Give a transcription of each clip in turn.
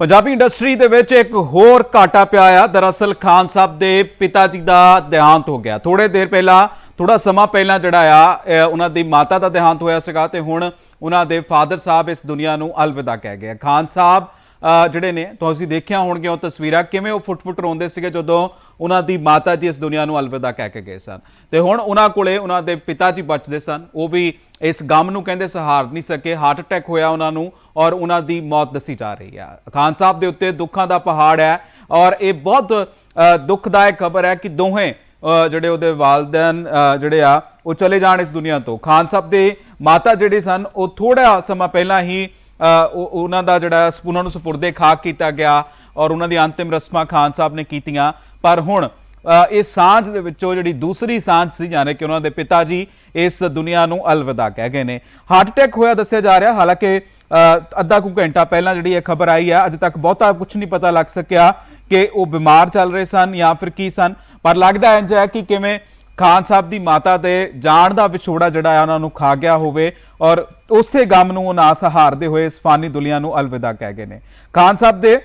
Punjabi industry ਦੇ ਵਿੱਚ ਇੱਕ ਹੋਰ ਘਾਟਾ ਪਿਆ ਆ। ਦਰਅਸਲ ਖਾਨ ਸਾਹਿਬ ਦੇ ਪਿਤਾ ਜੀ ਦਾ ਦੇਹਾਂਤ ਹੋ ਗਿਆ। ਥੋੜੇ ਦੇਰ ਪਹਿਲਾਂ ਥੋੜਾ ਸਮਾਂ ਪਹਿਲਾਂ ਜਿਹੜਾ ਆ ਉਹਨਾਂ ਦੀ ਮਾਤਾ ਦਾ ਦੇਹਾਂਤ ਹੋਇਆ ਸੀਗਾ ਤੇ ਹੁਣ ਉਹਨਾਂ ਦੇ ਫਾਦਰ ਸਾਹਿਬ ਇਸ ਦੁਨੀਆ ਨੂੰ ਅਲਵਿਦਾ ਕਹਿ ਗਏ ਖਾਨ ਸਾਹਿਬ ਜਿਹੜੇ ਨੇ ਤੁਸੀਂ ਦੇਖਿਆ ਹੋਣਗੇ ਉਹ ਤਸਵੀਰਾਂ ਕਿਵੇਂ ਉਹ ਫੁੱਟ-ਫੁੱਟ ਰੋਂਦੇ ਸੀਗੇ ਜਦੋਂ ਉਹਨਾਂ ਦੀ ਮਾਤਾ ਜੀ ਇਸ ਦੁਨੀਆ ਨੂੰ ਅਲਵਿਦਾ ਕਹਿ ਕੇ ਗਏ ਸਨ। ਤੇ ਹੁਣ ਉਹਨਾਂ ਕੋਲੇ ਉਹਨਾਂ ਦੇ ਪਿਤਾ ਜੀ ਬਚਦੇ ਸਨ। ਉਹ ਵੀ ਇਸ ਗਮ ਨੂੰ ਕਹਿੰਦੇ ਸਹਾਰ ਨਹੀਂ ਸਕੇ ਹਾਰਟ ਅਟੈਕ ਹੋਇਆ ਉਹਨਾਂ ਨੂੰ ਔਰ ਉਹਨਾਂ ਦੀ ਮੌਤ ਦੱਸੀ ਜਾ ਰਹੀ ਆ। ਖਾਨ ਸਾਹਿਬ ਦੇ ਉੱਤੇ ਦੁੱਖਾਂ ਦਾ ਪਹਾੜ ਹੈ ਔਰ ਇਹ ਬਹੁਤ ਅ, ਦੁਖਦਾਇਕ ਖਬਰ ਹੈ ਕਿ ਦੋਹੇ ਜਿਹੜੇ ਉਹਦੇ ਵਾਲਦਨ ਜਿਹੜੇ ਆ ਉਹ ਚਲੇ ਜਾਣ ਇਸ ਦੁਨੀਆ ਤੋਂ। ਖਾਨ ਸਾਹਿਬ ਦੇ ਮਾਤਾ ਜਿਹੜੇ ਸਨ ਉਹ ਥੋੜਾ ਸਮਾਂ ਪਹਿਲਾਂ ਹੀ ਉਹਨਾਂ ਦਾ ਜਿਹੜਾ ਉਹਨਾਂ ਨੂੰ ਸਪੁਰਦੇ ਖਾਕ ਕੀਤਾ ਗਿਆ ਔਰ ਉਹਨਾਂ ਦੀ ਅੰਤਿਮ ਰਸਮਾਂ ਖਾਨ ਸਾਹਿਬ ਨੇ ਕੀਤੀਆਂ। ਪਰ ਹੁਣ ਇਹ ਸਾਂਝ ਦੇ ਵਿੱਚੋਂ ਜਿਹੜੀ ਦੂਸਰੀ ਸਾਂਝ ਸੀ ਜਾਣੇ ਕਿ ਉਹਨਾਂ ਦੇ ਪਿਤਾ ਜੀ ਇਸ ਦੁਨੀਆ ਨੂੰ ਅਲਵਿਦਾ ਕਹਿ ਗਏ ਨੇ। ਹਾਰਟ ਅਟੈਕ ਹੋਇਆ ਦੱਸਿਆ ਜਾ ਰਿਹਾ, ਹਾਲਾਂਕਿ ਅੱਧਾ ਕੁ ਘੰਟਾ ਪਹਿਲਾਂ ਜਿਹੜੀ ਇਹ ਖਬਰ ਆਈ ਹੈ, ਅਜੇ ਤੱਕ ਬਹੁਤਾ ਕੁਝ ਨਹੀਂ ਪਤਾ ਲੱਗ ਸਕਿਆ ਕਿ ਉਹ ਬਿਮਾਰ ਚੱਲ ਰਹੇ ਸਨ ਜਾਂ ਫਿਰ ਕੀ ਸਨ। ਪਰ ਲੱਗਦਾ ਇੰਜ ਹੈ ਕਿ ਕਿਵੇਂ ਖਾਨ ਸਾਹਿਬ ਦੀ ਮਾਤਾ ਦੇ ਜਾਣ ਦਾ ਵਿਛੋੜਾ ਜਿਹੜਾ ਆ, ਉਹਨਾਂ ਨੂੰ ਖਾ ਗਿਆ ਹੋਵੇ ਔਰ ਉਸੇ ਗਮ ਨੂੰ, ਉਹ ਨਾ ਸਹਾਰਦੇ ਹੋਏ ਇਸ ਫਾਨੀ ਦੁਨੀਆ ਨੂੰ ਅਲਵਿਦਾ ਕਹਿ ਗਏ ਨੇ। ਖਾਨ ਸਾਹਿਬ ਦੇ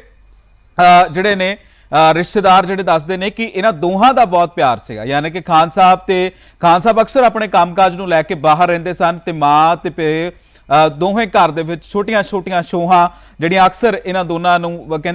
ਜਿਹੜੇ ਨੇ ਰਿਸ਼ਤੇਦਾਰ ਜਿਹੜੇ ਦੱਸਦੇ ਨੇ ਕਿ ਇਹਨਾਂ ਦੋਹਾਂ ਦਾ ਬਹੁਤ ਪਿਆਰ ਸੀਗਾ। ਯਾਨੀ ਕਿ ਖਾਨ ਸਾਹਿਬ ਤੇ, ਖਾਨ ਸਾਹਿਬ ਅਕਸਰ ਆਪਣੇ ਕੰਮਕਾਜ ਨੂੰ ਲੈ ਕੇ ਬਾਹਰ ਰਹਿੰਦੇ ਸਨ ਤੇ ਮਾਂ ਤੇ ਪੇ ਦੋਹੇ ਘਰ ਦੇ ਵਿੱਚ ਛੋਟੀਆਂ-ਛੋਟੀਆਂ ਸ਼ੋਹਾਂ ਜਿਹੜੀਆਂ ਅਕਸਰ ਇਹਨਾਂ ਦੋਨਾਂ ਨੂੰ